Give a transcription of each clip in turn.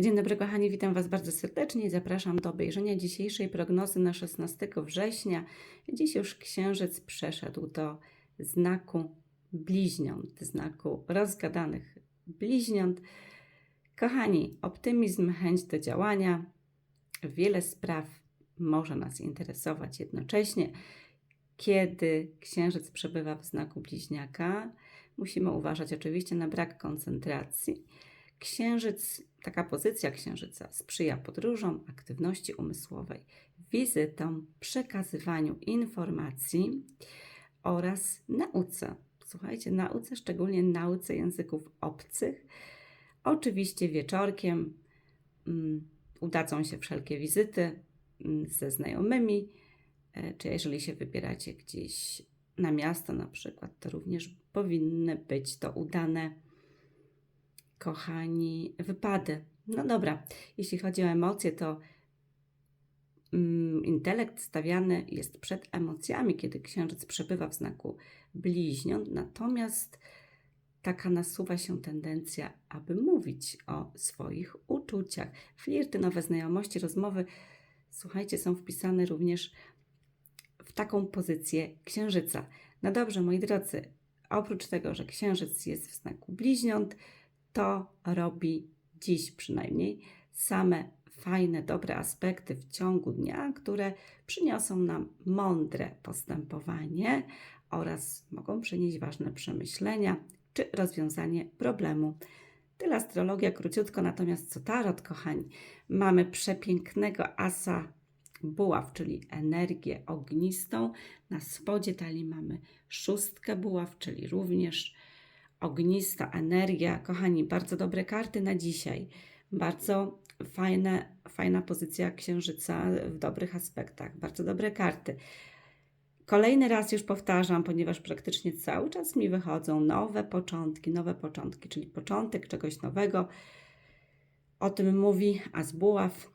Dzień dobry, kochani, witam Was bardzo serdecznie i zapraszam do obejrzenia dzisiejszej prognozy na 16 września. Dziś już księżyc przeszedł do znaku bliźniąt, znaku rozgadanych bliźniąt. Kochani, optymizm, chęć do działania, wiele spraw może nas interesować jednocześnie. Kiedy księżyc przebywa w znaku bliźniaka, musimy uważać oczywiście na brak koncentracji. Księżyc, taka pozycja księżyca sprzyja podróżom, aktywności umysłowej, wizytom, przekazywaniu informacji oraz nauce. Słuchajcie, nauce, szczególnie nauce języków obcych. Oczywiście wieczorkiem mm, udadzą się wszelkie wizyty mm, ze znajomymi, e, czy jeżeli się wybieracie gdzieś na miasto na przykład, to również powinny być to udane kochani, wypady. No dobra, jeśli chodzi o emocje, to mm, intelekt stawiany jest przed emocjami, kiedy księżyc przebywa w znaku bliźniąt, natomiast taka nasuwa się tendencja, aby mówić o swoich uczuciach. Flirty, nowe znajomości, rozmowy, słuchajcie, są wpisane również w taką pozycję księżyca. No dobrze, moi drodzy, oprócz tego, że księżyc jest w znaku bliźniąt, to robi dziś przynajmniej same fajne, dobre aspekty w ciągu dnia, które przyniosą nam mądre postępowanie oraz mogą przynieść ważne przemyślenia czy rozwiązanie problemu. Tyle astrologia króciutko, natomiast co tarot, kochani, mamy przepięknego asa buław, czyli energię ognistą. Na spodzie talii mamy szóstkę buław, czyli również ognista energia. Kochani, bardzo dobre karty na dzisiaj. Bardzo fajne, fajna pozycja księżyca w dobrych aspektach. Bardzo dobre karty. Kolejny raz już powtarzam, ponieważ praktycznie cały czas mi wychodzą nowe początki, nowe początki, czyli początek czegoś nowego. O tym mówi Azbuław.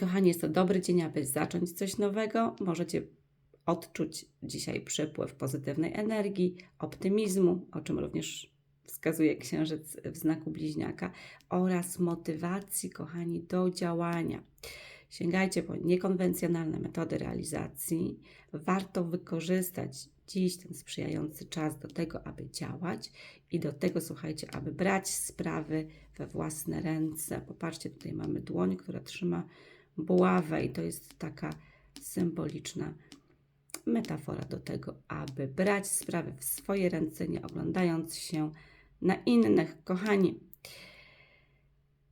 Kochani, jest to dobry dzień, aby zacząć coś nowego. Możecie odczuć dzisiaj przepływ pozytywnej energii, optymizmu, o czym również wskazuje księżyc w znaku bliźniaka, oraz motywacji, kochani, do działania. Sięgajcie po niekonwencjonalne metody realizacji. Warto wykorzystać dziś ten sprzyjający czas do tego, aby działać i do tego, słuchajcie, aby brać sprawy we własne ręce. Popatrzcie, tutaj mamy dłoń, która trzyma buławę i to jest taka symboliczna metafora do tego, aby brać sprawy w swoje ręce, nie oglądając się na innych. Kochani,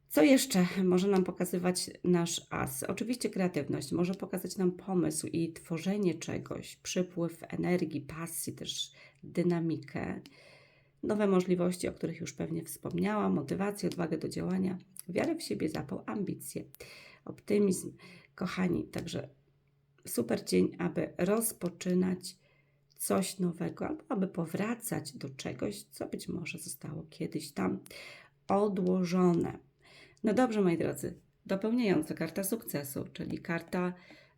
co jeszcze może nam pokazywać nasz as? Oczywiście kreatywność, może pokazać nam pomysł i tworzenie czegoś, przypływ energii, pasji, też dynamikę, nowe możliwości, o których już pewnie wspomniałam, motywację, odwagę do działania, wiarę w siebie, zapał, ambicje, optymizm. Kochani, także super dzień, aby rozpoczynać coś nowego, albo aby powracać do czegoś, co być może zostało kiedyś tam odłożone. No dobrze, moi drodzy, dopełniająca karta sukcesu, czyli karta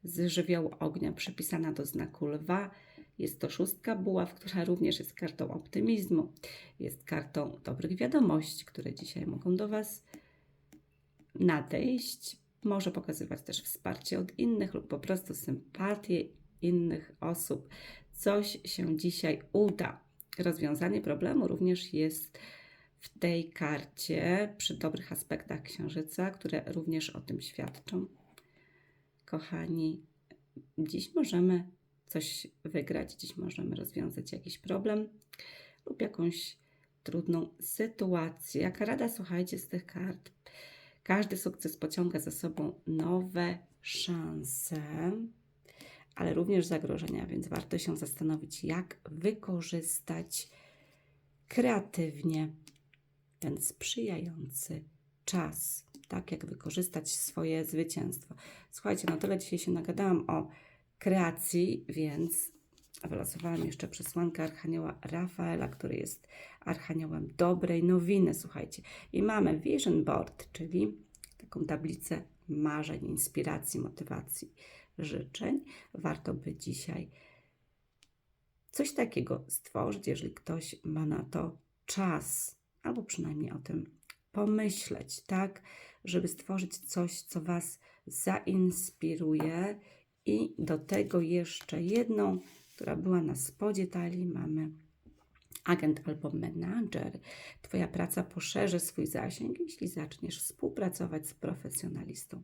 z żywiołu ognia przypisana do znaku lwa. Jest to szóstka buław, która również jest kartą optymizmu. Jest kartą dobrych wiadomości, które dzisiaj mogą do Was nadejść. Może pokazywać też wsparcie od innych lub po prostu sympatię innych osób. Coś się dzisiaj uda. Rozwiązanie problemu również jest w tej karcie przy dobrych aspektach księżyca, które również o tym świadczą. Kochani, dziś możemy coś wygrać, dziś możemy rozwiązać jakiś problem lub jakąś trudną sytuację. Jaka rada, słuchajcie, z tych kart? Każdy sukces pociąga za sobą nowe szanse, ale również zagrożenia, więc warto się zastanowić, jak wykorzystać kreatywnie ten sprzyjający czas, tak jak wykorzystać swoje zwycięstwo. Słuchajcie, no tyle dzisiaj się nagadałam o kreacji, więc wylosowałam jeszcze przesłankę Archanioła Rafaela, który jest Archaniołem dobrej nowiny, słuchajcie. I mamy Vision Board, czyli taką tablicę marzeń, inspiracji, motywacji, życzeń. Warto by dzisiaj coś takiego stworzyć, jeżeli ktoś ma na to czas albo przynajmniej o tym pomyśleć, tak? żeby stworzyć coś, co Was zainspiruje. I do tego jeszcze jedną, która była na spodzie talii, mamy agent albo menadżer. Twoja praca poszerzy swój zasięg, jeśli zaczniesz współpracować z profesjonalistą,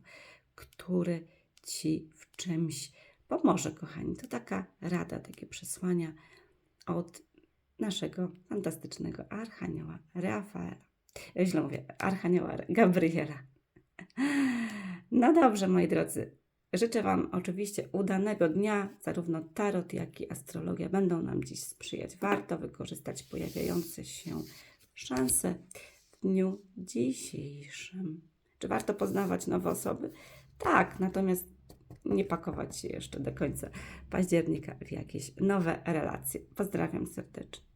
który Ci w czymś pomoże, kochani. To taka rada, takie przesłania od naszego fantastycznego archanioła Rafaela. Ja źle mówię, archanioła Gabriela. No dobrze, moi drodzy. Życzę Wam oczywiście udanego dnia. Zarówno tarot, jak i astrologia będą nam dziś sprzyjać. Warto wykorzystać pojawiające się szanse w dniu dzisiejszym. Czy warto poznawać nowe osoby? Tak, natomiast nie pakować się jeszcze do końca października w jakieś nowe relacje. Pozdrawiam serdecznie.